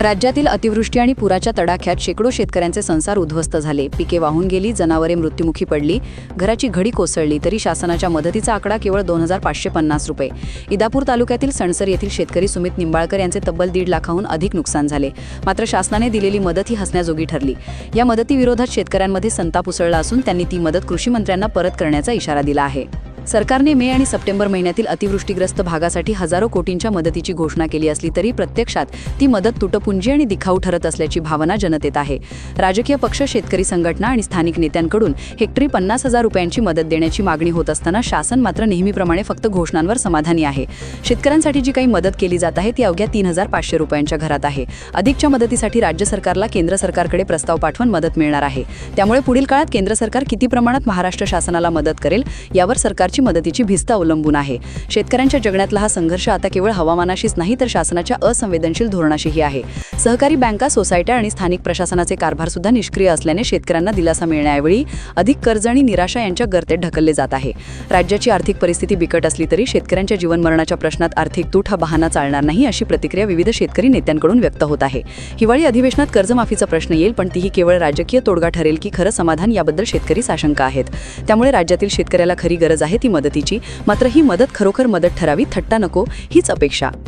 राज्यातील अतिवृष्टी आणि पुराच्या तडाख्यात शेकडो शेतकऱ्यांचे संसार उद्ध्वस्त झाले. पिके वाहून गेली जनावरे मृत्युमुखी पडली घराची घडी कोसळली तरी शासनाच्या मदतीचा आकडा केवळ दोन हजार पाचशे पन्नास रुपये. इदापूर तालुक्यातील सणसर येथील शेतकरी सुमित निंबाळकर यांचे तब्बल दीड लाखाहून अधिक नुकसान झाले. मात्र शासनाने दिलेली मदत ही हसण्याजोगी ठरली. या मदतीविरोधात शेतकऱ्यांमध्ये संताप उसळला असून त्यांनी ती मदत कृषी मंत्र्यांना परत करण्याचा इशारा दिला आहे. सरकारने मे आणि सप्टेंबर महिन्यातील अतिवृष्टीग्रस्त भागासाठी हजारो कोटींच्या मदतीची घोषणा केली असली तरी प्रत्यक्षात ती मदत तुटपुंजी आणि दिखाऊ ठरत असल्याची भावना जनतेत आहे. राजकीय पक्ष शेतकरी संघटना आणि स्थानिक नेत्यांकडून हेक्टरी पन्नास हजार रुपयांची मदत देण्याची मागणी होत असताना शासन मात्र नेहमीप्रमाणे फक्त घोषणांवर समाधानी आहे. शेतकऱ्यांसाठी जी काही मदत केली जात आहे ती अवघ्या तीन हजार पाचशे रुपयांच्या घरात आहे. अधिकच्या मदतीसाठी राज्य सरकारला केंद्र सरकारकडे प्रस्ताव पाठवून मदत मिळणार आहे. त्यामुळे पुढील काळात केंद्र सरकार किती प्रमाणात महाराष्ट्र शासनाला मदत करेल यावर सरकारची मदतीची भिस्त अवलंबून आहे. शेतकऱ्यांच्या जगण्यातला हा संघर्ष आता केवळ हवामानाशीच नाही तर शासनाच्या असंवेदनशील धोरणाशीही आहे. सहकारी बँका सोसायट्या आणि स्थानिक प्रशासनाचे कारभार सुद्धा निष्क्रिय असल्याने शेतकऱ्यांना दिलासा मिळण्याऐवळी अधिक कर्ज आणि निराशा यांच्या गर्तेत ढकलले जात आहे. राज्याची आर्थिक परिस्थिती बिकट असली तरी शेतकऱ्यांच्या जीवनमरणाच्या प्रश्नात आर्थिक तूट हा बहाना चालणार नाही अशी प्रतिक्रिया विविध शेतकरी नेत्यांकडून व्यक्त होत आहे. हिवाळी अधिवेशनात कर्जमाफीचा प्रश्न येईल पण तीही केवळ राजकीय तोडगा ठरेल की खरं समाधान याबद्दल शेतकरी साशंक आहेत. त्यामुळे राज्यातील शेतकऱ्याला खरी गरज आहे ती मदतीची. मात्र ही मदत खरोखर मदत ठरावी थट्टा नको हीच अपेक्षा.